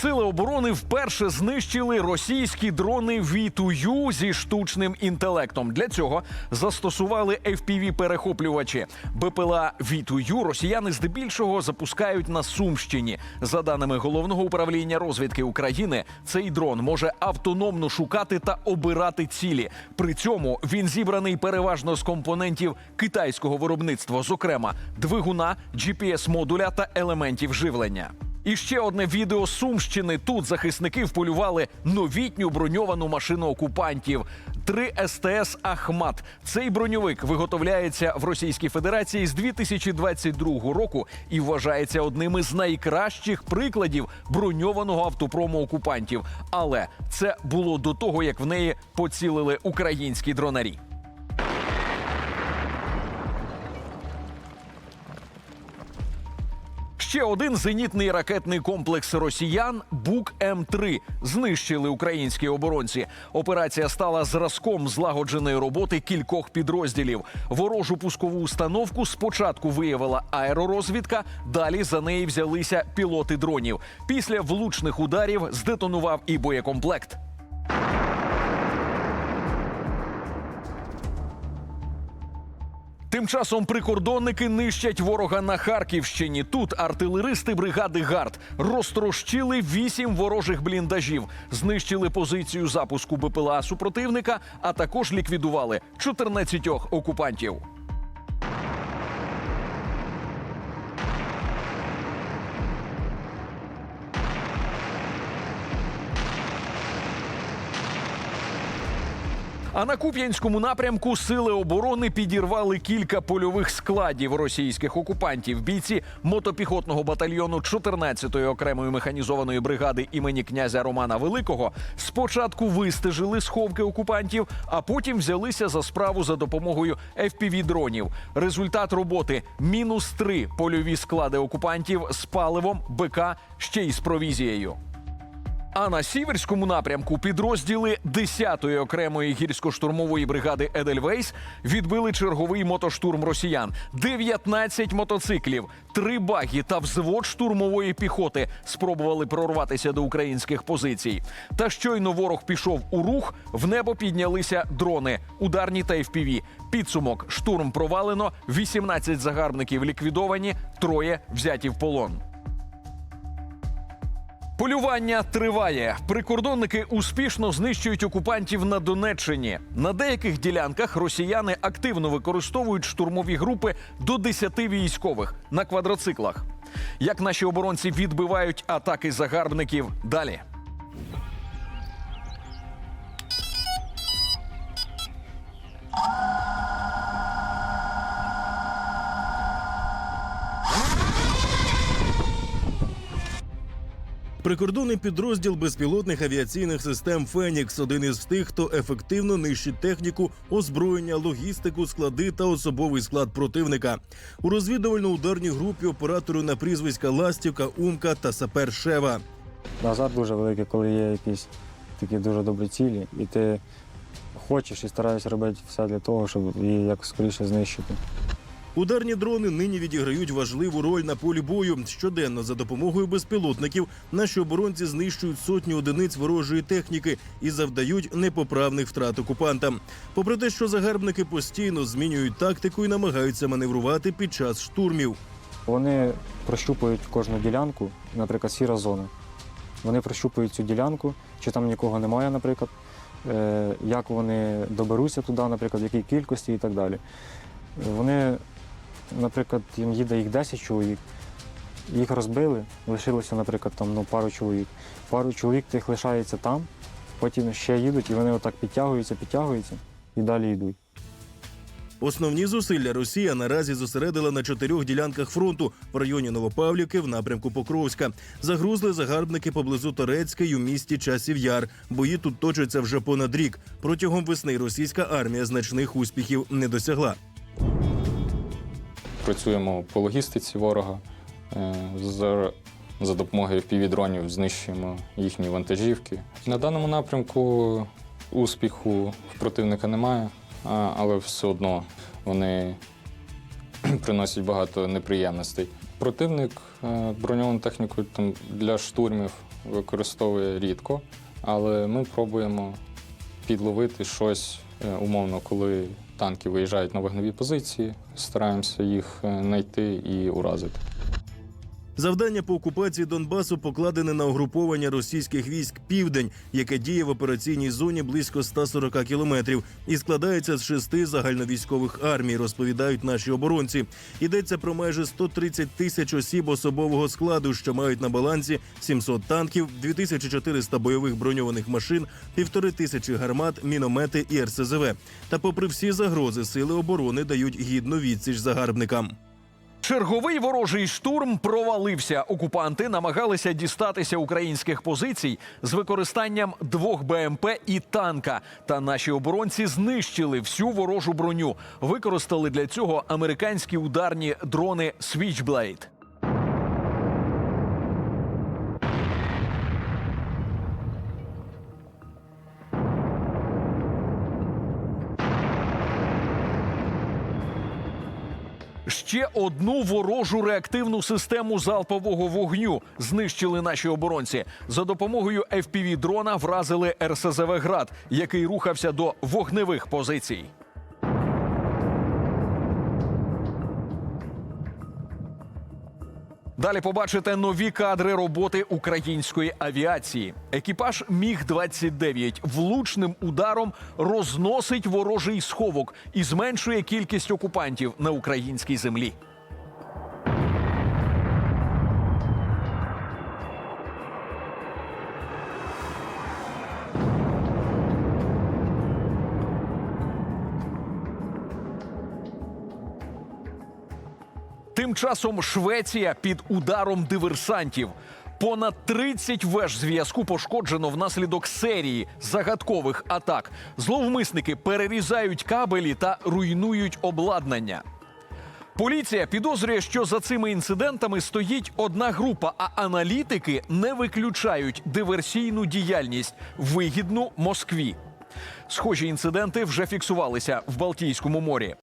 Сили оборони вперше знищили російські дрони Вітую зі штучним інтелектом. Для цього застосували fpv перехоплювачі БПЛА Вітую росіяни здебільшого запускають на Сумщині. За даними головного управління розвідки України, цей дрон може автономно шукати та обирати цілі. При цьому він зібраний переважно з компонентів китайського виробництва, зокрема двигуна, GPS-модуля та елементів живлення. І ще одне відео Сумщини. Тут захисники вполювали новітню броньовану машину окупантів. 3 СТС Ахмат. Цей броньовик виготовляється в Російській Федерації з 2022 року і вважається одним із найкращих прикладів броньованого автопрому окупантів. Але це було до того, як в неї поцілили українські дронарі. Ще один зенітний ракетний комплекс росіян Бук М3 знищили українські оборонці. Операція стала зразком злагодженої роботи кількох підрозділів. Ворожу пускову установку спочатку виявила аеророзвідка, далі за неї взялися пілоти дронів. Після влучних ударів здетонував і боєкомплект. Тим часом прикордонники нищать ворога на Харківщині. Тут артилеристи бригади ГАРД розтрощили вісім ворожих бліндажів, знищили позицію запуску БПЛА супротивника, а також ліквідували 14 окупантів. А на Куп'янському напрямку сили оборони підірвали кілька польових складів російських окупантів. Бійці мотопіхотного батальйону 14-ї окремої механізованої бригади імені князя Романа Великого спочатку вистежили сховки окупантів, а потім взялися за справу за допомогою fpv дронів. Результат роботи мінус три польові склади окупантів з паливом, БК, ще й з провізією. А на сіверському напрямку підрозділи 10-ї окремої гірсько-штурмової бригади Едельвейс відбили черговий мотоштурм росіян. 19 мотоциклів, три багі та взвод штурмової піхоти спробували прорватися до українських позицій. Та щойно ворог пішов у рух, в небо піднялися дрони, ударні та FPV. Підсумок штурм провалено, 18 загарбників ліквідовані, троє взяті в полон. Полювання триває. Прикордонники успішно знищують окупантів на Донеччині. На деяких ділянках росіяни активно використовують штурмові групи до 10 військових на квадроциклах. Як наші оборонці відбивають атаки загарбників далі? Прикордонний підрозділ безпілотних авіаційних систем Фенікс один із тих, хто ефективно нищить техніку, озброєння, логістику, склади та особовий склад противника. У розвідувально-ударній групі оператору на прізвиська Ластівка, Умка та Сапер Шева. Азарт дуже великий, коли є якісь такі дуже добрі цілі, і ти хочеш і стараєшся робити все для того, щоб її як скоріше знищити. Ударні дрони нині відіграють важливу роль на полі бою. Щоденно за допомогою безпілотників наші оборонці знищують сотні одиниць ворожої техніки і завдають непоправних втрат окупантам. Попри те, що загарбники постійно змінюють тактику і намагаються маневрувати під час штурмів. Вони прощупують кожну ділянку, наприклад, сіра зона. Вони прощупують цю ділянку, чи там нікого немає, наприклад, е, як вони доберуться туди, наприклад, в якій кількості і так далі. Вони, наприклад, їм їде їх 10 чоловік, їх розбили, лишилося, наприклад, там, ну, пару чоловік. Пару чоловік тих лишається там, потім ще їдуть, і вони отак підтягуються, підтягуються і далі йдуть. Основні зусилля Росія наразі зосередила на чотирьох ділянках фронту в районі Новопавлівки в напрямку Покровська. Загрузли загарбники поблизу Торецька й у місті Часів Яр. Бої тут точаться вже понад рік. Протягом весни російська армія значних успіхів не досягла. Працюємо по логістиці ворога. е, За, допомогою півдронів знищуємо їхні вантажівки. На даному напрямку успіху в противника немає, але все одно вони приносять багато неприємностей. Противник е, броньовану техніку для штурмів використовує рідко, але ми пробуємо підловити щось е, умовно, коли танки виїжджають на вогневі позиції, стараємося їх е, знайти і уразити. Завдання по окупації Донбасу покладене на угруповання російських військ Південь, яке діє в операційній зоні близько 140 кілометрів, і складається з шести загальновійськових армій, розповідають наші оборонці. Йдеться про майже 130 тисяч осіб особового складу, що мають на балансі 700 танків, 2400 бойових броньованих машин, півтори тисячі гармат, міномети і РСЗВ. Та, попри всі загрози, сили оборони дають гідну відсіч загарбникам. Черговий ворожий штурм провалився. Окупанти намагалися дістатися українських позицій з використанням двох БМП і танка. Та наші оборонці знищили всю ворожу броню. Використали для цього американські ударні дрони Switchblade. Ще одну ворожу реактивну систему залпового вогню знищили наші оборонці. За допомогою fpv дрона вразили РСЗВ град, який рухався до вогневих позицій. Далі побачите нові кадри роботи української авіації. Екіпаж Міг 29 влучним ударом розносить ворожий сховок і зменшує кількість окупантів на українській землі. Тим часом Швеція під ударом диверсантів. Понад 30 веж зв'язку пошкоджено внаслідок серії загадкових атак. Зловмисники перерізають кабелі та руйнують обладнання. Поліція підозрює, що за цими інцидентами стоїть одна група, а аналітики не виключають диверсійну діяльність вигідну Москві. Схожі інциденти вже фіксувалися в Балтійському морі.